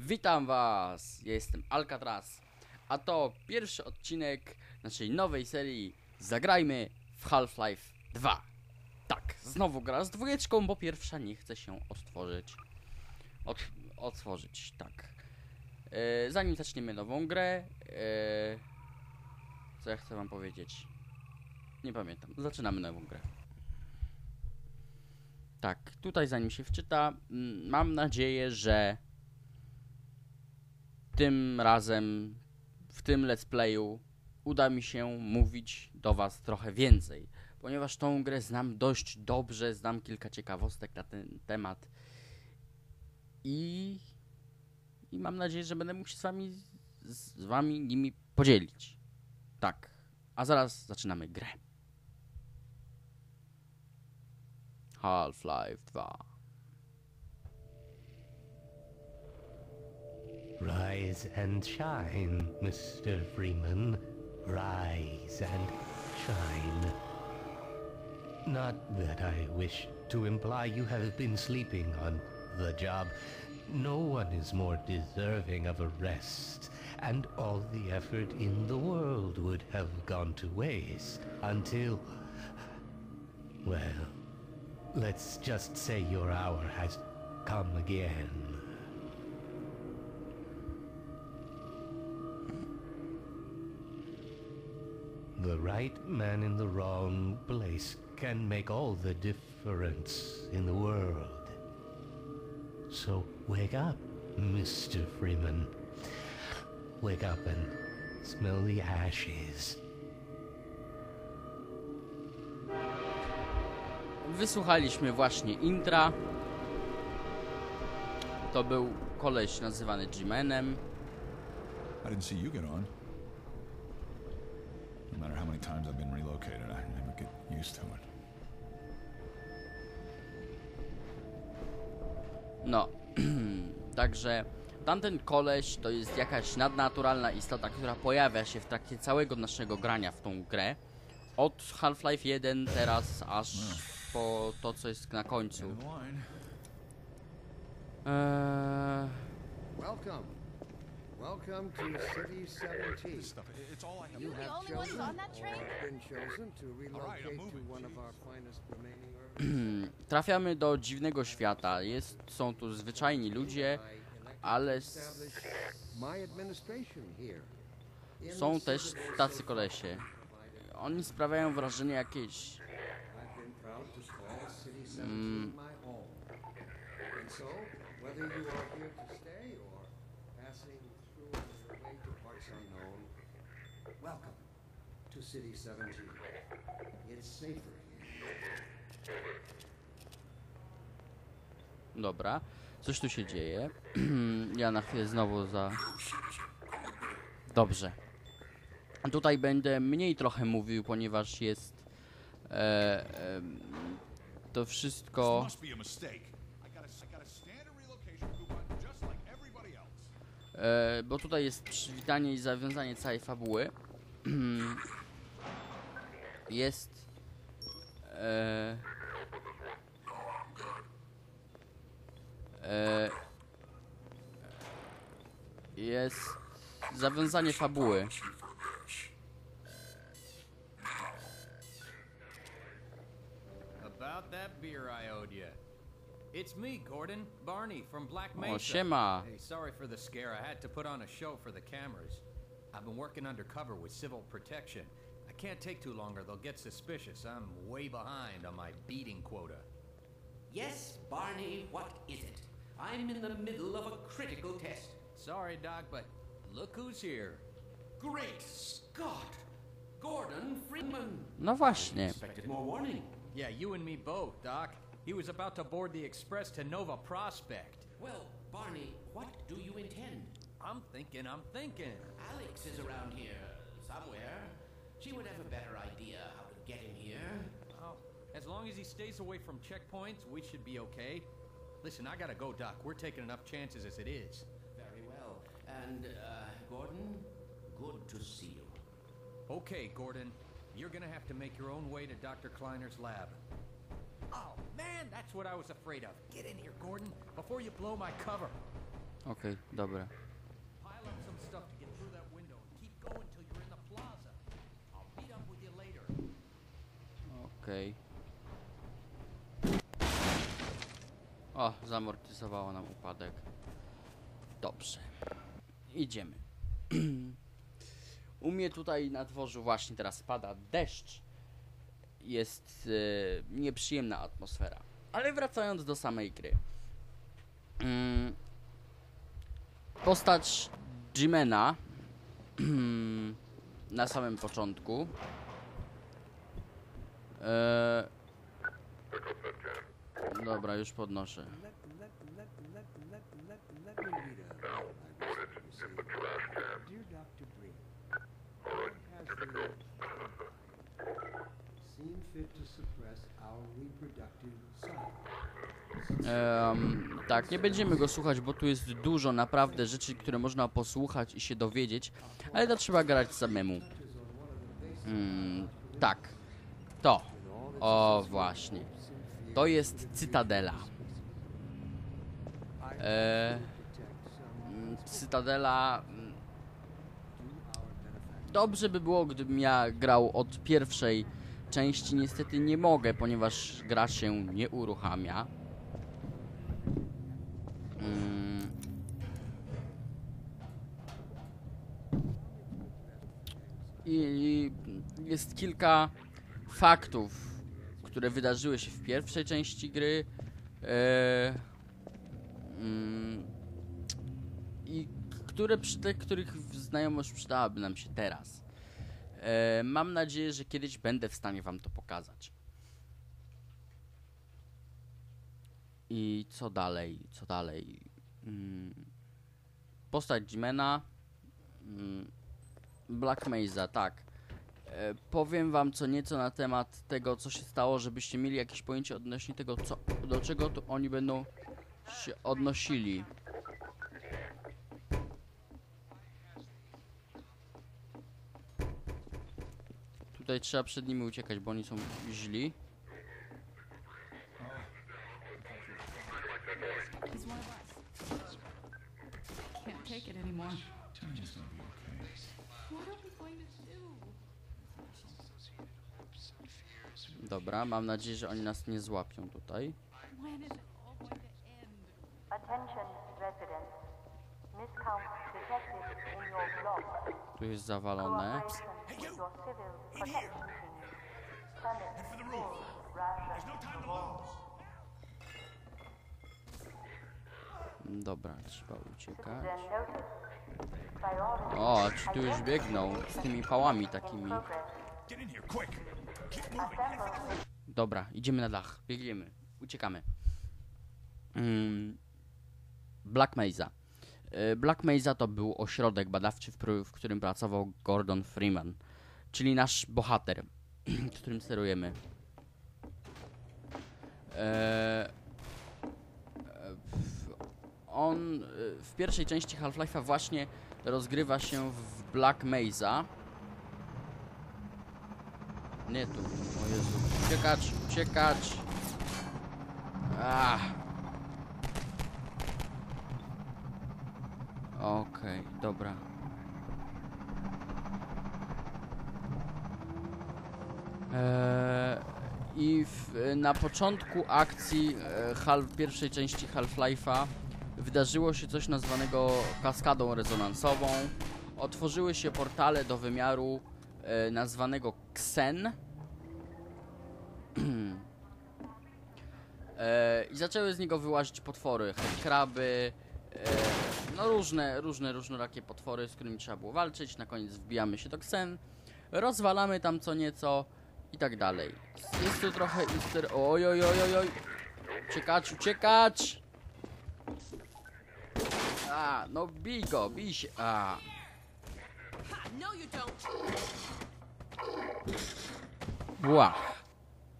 Witam Was! Ja jestem Alcatraz, a to pierwszy odcinek naszej nowej serii Zagrajmy w Half-Life 2. Tak, znowu gra z dwójeczką, bo pierwsza nie chce się odtworzyć. Od, otworzyć, tak. E, zanim zaczniemy nową grę, e, co ja chcę Wam powiedzieć? Nie pamiętam. Zaczynamy nową grę. Tak, tutaj zanim się wczyta, mam nadzieję, że tym razem w tym let's playu uda mi się mówić do Was trochę więcej, ponieważ tą grę znam dość dobrze, znam kilka ciekawostek na ten temat i, i mam nadzieję, że będę mógł się z Wami, z Wami nimi podzielić. Tak, a zaraz zaczynamy grę. Half-Life 2. Rise and shine, Mr. Freeman. Rise and shine. Not that I wish to imply you have been sleeping on the job. No one is more deserving of a rest, and all the effort in the world would have gone to waste until. Well, let's just say your hour has come again. The right man in the wrong place can make all the difference in the world. So wake up, Mr. Freeman. Wake up and smell the ashes. Wysłuchaliśmy właśnie intra. To był koleś nazywany G-Manem. I didn't see you get on. No matter how many times I've been relocated, I never get used to it. No, także tamten koleś to jest jakaś nadnaturalna istota, która pojawia się w trakcie całego naszego grania w tą grę. Od Half-Life 1 teraz aż po to, co jest na końcu. Eee, Welcome. Welcome to City 17. This stuff, it- it's all I have. You the have only ones chosen on that train? been chosen to relocate moving, to one of our finest remaining trafiamy do dziwnego świata. Jest, są tu zwyczajni ludzie, ale są the też tacy kolesie. Oni sprawiają wrażenie jakieś I've been proud to call City 17 my home. And so, whether you are here to stay or passing through on your way to parts unknown, welcome to City 17. It's safer here. Dobra, coś tu się dzieje. ja na chwilę znowu za. Dobrze. Tutaj będę mniej trochę mówił, ponieważ jest. E, em, to wszystko. E, bo tutaj jest przywitanie i zawiązanie całej fabuły. Jest. E, e, jest zawiązanie fabuły. About that beer I owed you. It's me, Gordon. Barney from Black Mesa. O, siema. Hey, sorry for the scare. I had to put on a show for the cameras. I've been working undercover with civil protection. I can't take too long or they'll get suspicious. I'm way behind on my beating quota. Yes, Barney, what is it? I'm in the middle of a critical test. Sorry, Doc, but look who's here. Great Scott! Gordon Freeman! No właśnie. Expected more warning. Yeah, you and me both, Doc. He was about to board the express to Nova Prospect. Well, Barney, what do you intend? I'm thinking, I'm thinking. Alex is around here somewhere. She would have a better idea how to get him here. Oh, as long as he stays away from checkpoints, we should be okay. Listen, I gotta go, Doc. We're taking enough chances as it is. Very well. And, uh, Gordon, good to see you. Okay, Gordon. You're gonna have to make your own way to Dr. Kleiner's lab. Oh, man, that's what I was afraid of. Get in here, Gordon, before you blow my cover. Okay, dobra. Okej. O, zamortyzowało nam upadek. Dobrze. Idziemy. U mnie tutaj na dworzu właśnie teraz pada deszcz. Jest e, nieprzyjemna atmosfera. Ale wracając do samej gry. Mm, postać Jimena na samym początku Eee... Dobra, już podnoszę. Em, tak, nie będziemy go słuchać, bo tu jest dużo naprawdę rzeczy, które można posłuchać i się dowiedzieć, ale to trzeba grać samemu. Mm, tak, to. O, właśnie. To jest Cytadela. E, mm, Cytadela. mm, Dobrze by było, gdybym ja grał od pierwszej części. Niestety nie mogę, ponieważ gra się nie uruchamia. Mm. I, I jest kilka faktów, które wydarzyły się w pierwszej części gry. E, mm, I które przy tych, których znajomość przydałaby nam się teraz. E, mam nadzieję, że kiedyś będę w stanie wam to pokazać. I co dalej? Co dalej? Mm, postać Jimena. Mm, Black Mesa, tak. E, powiem wam co nieco na temat tego, co się stało, żebyście mieli jakieś pojęcie odnośnie tego, co, do czego to oni będą się odnosili. Tutaj trzeba przed nimi uciekać, bo oni są źli. Can't take it anymore. What are we going to do? Dobra, mam nadzieję, że oni nas nie złapią tutaj. Tu jest zawalone. All. Dobra, trzeba uciekać. O, ci tu już biegną z tymi pałami takimi. Dobra, idziemy na dach. Biegniemy. Uciekamy. Mm, Black Mesa. E, Black Mesa to był ośrodek badawczy, w, którym pracował Gordon Freeman, czyli nasz bohater, którym sterujemy. E, e, on w pierwszej części Half-Life'a właśnie rozgrywa się w Black Mesa. Nie tu. O Jezu. Uciekać. Ach. Okej, dobra. Eee, I w, na początku akcji e, pierwszej części Half-Life'a wydarzyło się coś nazwanego kaskadą rezonansową. Otworzyły się portale do wymiaru e, nazwanego Xen. E, I zaczęły z niego wyłazić potwory, kraby, e, no różne, różne, różnorakie potwory, z którymi trzeba było walczyć. Na koniec wbijamy się do Xen, rozwalamy tam co nieco i tak dalej. Jest tu trochę easter... Oj, oj, oj, oj. Uciekać, uciekać! A, no bij go, bij się. A. No. Ła.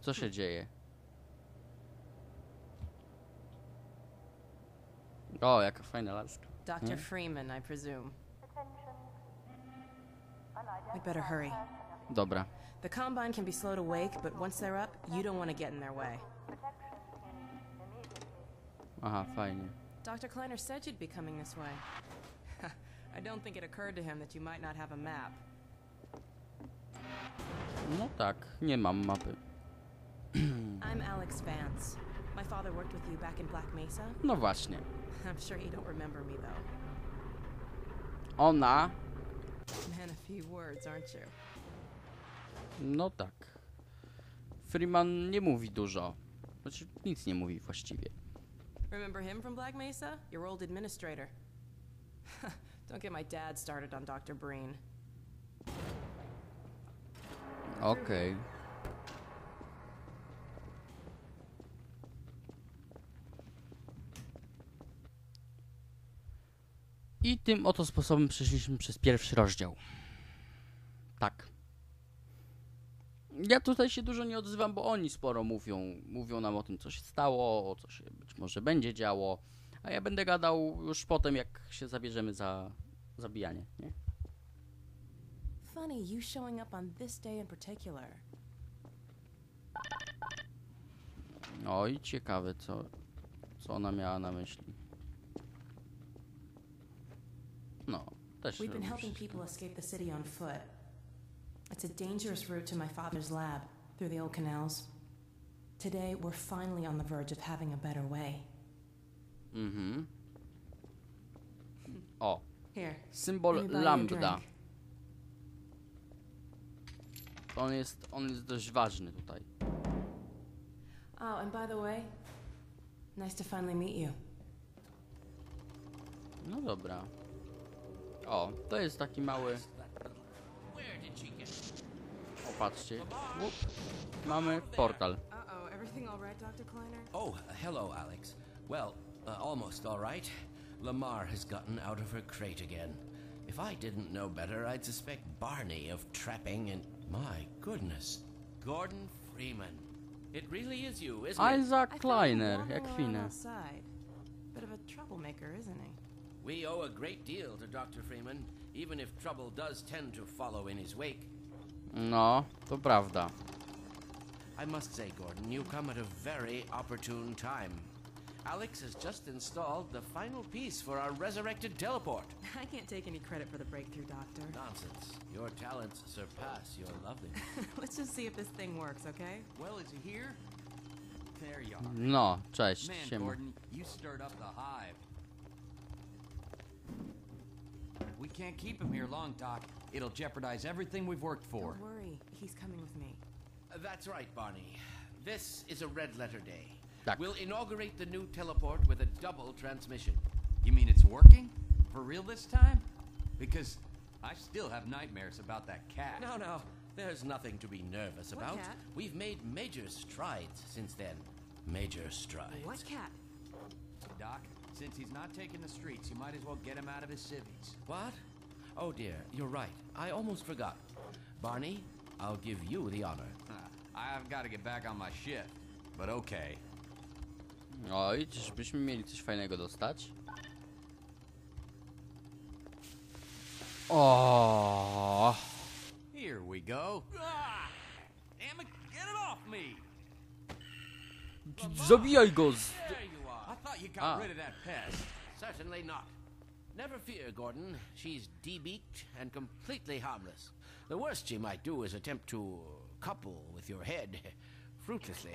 Co się dzieje? O, jaka fajna laska. Dr. Freeman, I presume. Attention. We better hurry. Dobra. The Combine can be slow to wake, but once they're up, you don't want to get in their way. Protection team immediately. Aha, fajnie. Dr. Kleiner said you'd be coming this way. I don't think it occurred to him that you might not have a map. No tak, nie mam mapy. I'm Alex Vance. My father worked with you back in Black Mesa. No właśnie. I'm sure you don't remember me, though. Ona, Man, a few words, aren't you? no tak. Freeman nie mówi dużo. Znaczy, nic nie mówi właściwie. Remember him from Black Mesa? Your old administrator. don't get my dad started on Dr. Breen. Okej. I tym oto sposobem przeszliśmy przez pierwszy rozdział. Tak. Ja tutaj się dużo nie odzywam, bo oni sporo mówią. Mówią nam o tym, co się stało, co się być może będzie działo. A ja będę gadał już potem, jak się zabierzemy za zabijanie, nie? Funny, you showing up on this day in particular. Oj, ciekawe, co, co ona miała na myśli. No, też. We've been helping people escape the city on foot. It's a dangerous route to my father's lab, through the old canals. Today, we're finally on the verge of having a better way. Mhm. O, Here, symbol let me buy you a lambda. On jest, on jest dość ważny tutaj. Oh, and by the way, nice to finally meet you. No dobra. O, to jest taki mały. O, patrzcie. Łup. Mamy portal. Uh-oh, everything all right, Dr. Kleiner? Oh, hello, Alex. Well, uh, almost all right. Lamar has gotten out of her crate again. If I didn't know better, I'd suspect Barney of trapping and. My goodness. Gordon Freeman. It really is you, isn't it? Isaac I found him Kleiner, wandering jak around Fina. outside. Bit of a troublemaker, isn't he? We owe a great deal to Dr. Freeman, even if trouble does tend to follow in his wake. No, to prawda. I must say, Gordon, you come at a very opportune time. Alex has just installed the final piece for our resurrected teleport. I can't take any credit for the breakthrough, Doctor. Nonsense. Your talents surpass your loveliness. Let's just see if this thing works, okay? Well, is he here? There you are. No, cześć, Man, siema. Gordon, you stirred up the hive. We can't keep him here long, Doc. It'll jeopardize everything we've worked for. Don't worry, he's coming with me. Uh, That's right, Barney. This is a red letter day. Tak. We'll inaugurate the new teleport with a double transmission. You mean it's working? For real this time? Because I still have nightmares about that cat. No, no, there's nothing to be nervous What about. cat? We've made major strides since then. Major strides. What cat? Doc, since he's not taking the streets, you might as well get him out of his civvies. What? Oh dear, you're right. I almost forgot. Barney, I'll give you the honor. I've got to get back on my shift. But okay. Oj, czyżbyśmy mieli coś fajnego dostać? O, Here we go. Ah! Damn it, get it off me! Zabijaj go! Z... I thought you got Ah. rid of that pest. Certainly not. Never fear, Gordon. She's debeaked and completely harmless. The worst she might do is attempt to couple with your head, fruitlessly.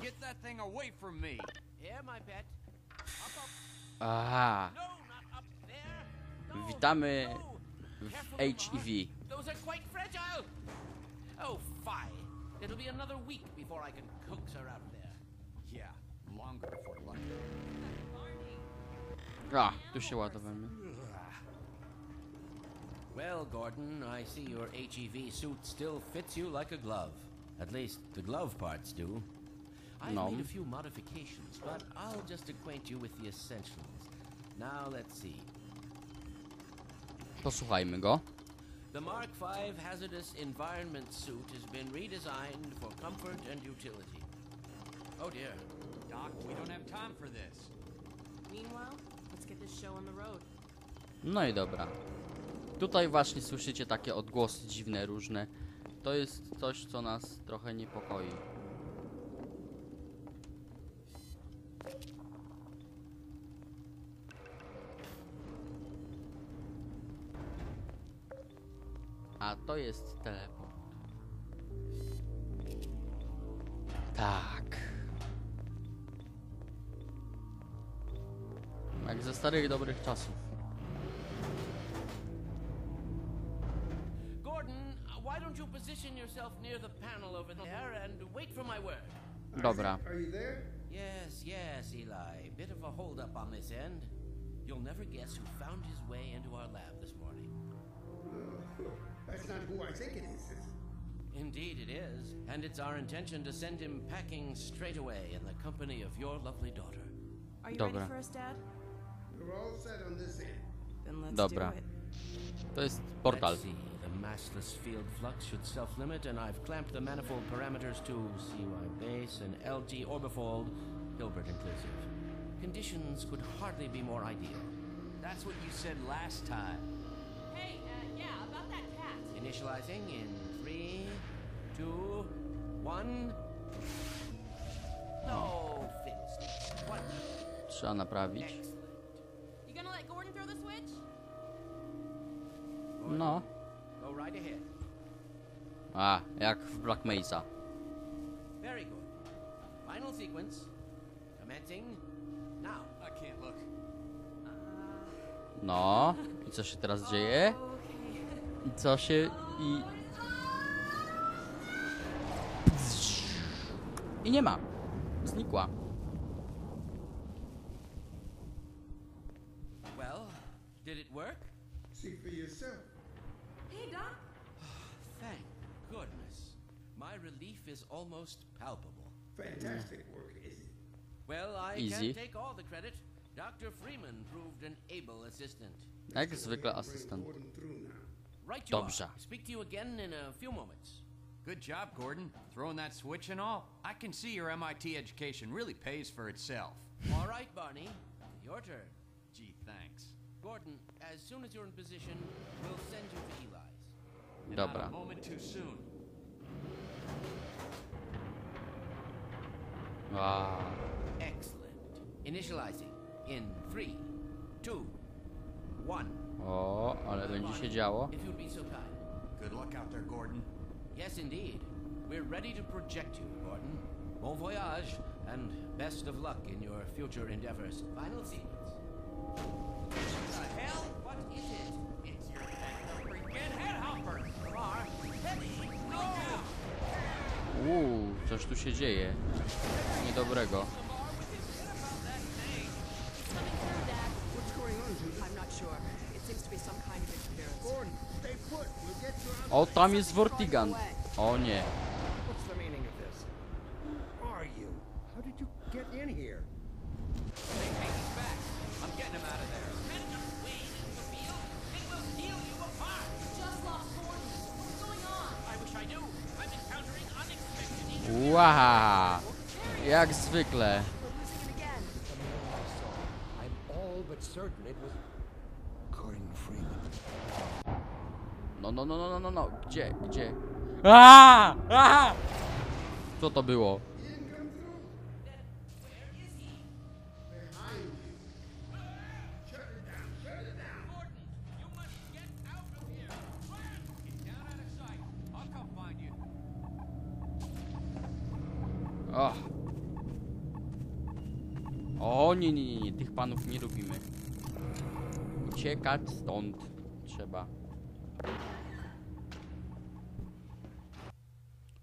Get that thing away from me. Yeah, my pet. Up, up. Aha, No, not up there. No, witamy w Careful, HIV. Those are quite fragile. Oh, fine. It'll be another week before I can coax her out of there. Yeah, longer if we're lucky. A, ah, tu się ładowamy. Well, Gordon, I see your HEV suit still fits you like a glove. At least the glove parts do. I've No. made a few modifications, but I'll just acquaint you with the essentials. Now let's see. Posłuchajmy go. The Mark V hazardous environment suit has been redesigned for comfort and utility. Oh dear. Doc, we don't have time for this. Meanwhile, let's get this show on the road. No i dobra. Tutaj właśnie słyszycie takie odgłosy dziwne, różne. To jest coś, co nas trochę niepokoi. A to jest teleport. Tak. Jak ze starych dobrych czasów. Gordon, why don't you position yourself near the panel over there and wait for my word? Dobra. Are you there? Yes, yes, Eli. Bit of a holdup on this end. You'll never guess who found his way into our lab this morning. That's not who I think it is. is it? Indeed, it is. And it's our intention to send him packing straight away in the company of your lovely daughter. Are you Dobra. ready for us, Dad? We're all set on this end. Then let's Dobra. do it. To jest portal. Let's see. The massless field flux should self-limit, and I've clamped the manifold parameters to CY base and LG orbifold, Hilbert inclusive. Conditions could hardly be more ideal. That's what you said last time. Initializing in three, two, one. No, fiddlesticks. One. Trzeba naprawić. You gonna let Gordon throw the switch? No. Go right ahead. A, jak w Black Mesa. Very good. Final sequence. Commencing now. I can't look. No. I co się teraz dzieje? I co się... i... I nie ma. Znikła. Well, did it work? See for yourself. Hey, Doc. Thank goodness. My relief is almost palpable. Fantastic work, is it? Well, I Easy. can't take all the credit. Dr. Freeman proved an able assistant. Jak zwykle asystent. Gordon through now. Right you Dobrze. are. Speak to you again in a few moments. Good job, Gordon. Throwing that switch and all. I can see your MIT education really pays for itself. All right, Barney. Your turn. Gee, thanks. Gordon, as soon as you're in position, we'll send you to Eli's. Dobra. Not a moment too soon. A, Excellent. Initializing in three, two, one. O, ale będzie się działo. If you'd be so kind. Good luck out there, Gordon. Yes, indeed. We're ready to project you, Gordon. Bon voyage, and best of luck in your future endeavors. Final sequence. The hell? What is it? It's your freaking headhopper. Lamar, heavy, no! Uuu, coś tu się dzieje. Niedobrego. Wish I knew. I'm encountering unexpected Ła! Jak zwykle. I'm all but certain it was Gordon Freeman. No, no, no, no, no, no, no. Gdzie, gdzie? Aaaa! Aaaa! Co to było? O! O, nie, nie, nie, nie, tych panów nie lubimy. Uciekać stąd trzeba.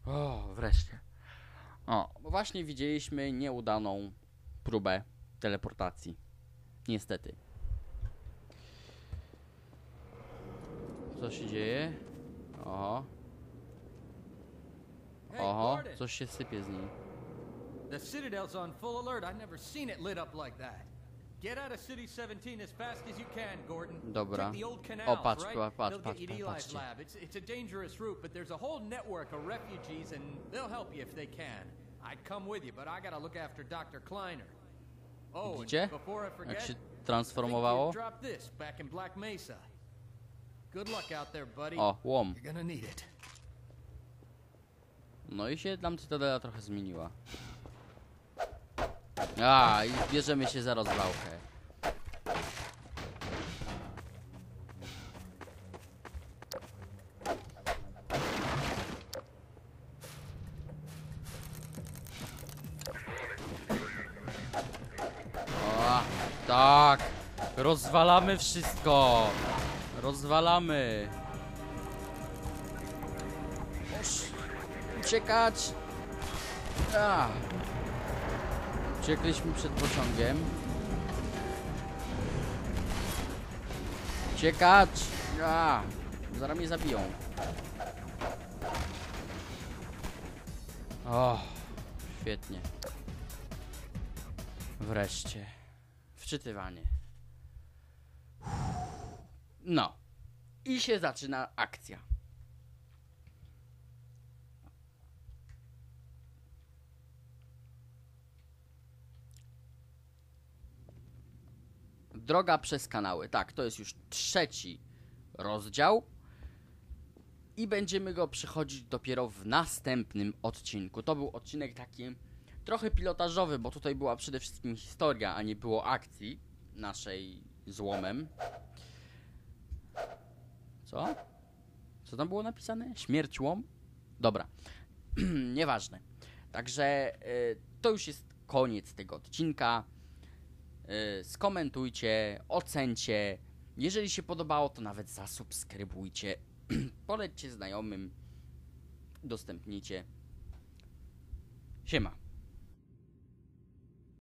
O, wreszcie. O, bo właśnie widzieliśmy nieudaną próbę teleportacji. Niestety. Co się dzieje? Oho, Gordon. coś się sypie z niej. The Citadel's on full alert. I've never seen it lit up like that. Get out of City 17 as fast as you can, Gordon. Dobra. Take the old canals, O, patrz, patrz, They'll patrz, get you to pa- Eli's patrzcie. lab. It's, it's a dangerous route, but there's a whole network of refugees, and they'll help you if they can. I'd come with you, but I gotta look after Dr. Kleiner. Oh, Widzicie? before I forget, Jak się transformowało? dropped this back in Black Mesa. Good luck out there, buddy. O, łom. You're gonna need it. No i się tam Cytadela trochę zmieniła. A, i bierzemy się za rozwałkę. O, tak! Rozwalamy wszystko! Rozwalamy! Uciekać! Ah. Uciekliśmy przed pociągiem. Uciekać. A. Zaraz mnie zabiją. O, świetnie. Wreszcie. Wczytywanie. No. I się zaczyna akcja. Droga przez kanały. Tak, to jest już trzeci rozdział. I będziemy go przechodzić dopiero w następnym odcinku. To był odcinek taki trochę pilotażowy, bo tutaj była przede wszystkim historia, a nie było akcji naszej złomem. Co? Co tam było napisane? Śmierć łom? Dobra. Nieważne. Także y, to już jest koniec tego odcinka. Y, skomentujcie, ocencie. Jeżeli się podobało, to nawet zasubskrybujcie. Polećcie znajomym. Udostępnijcie. Siema.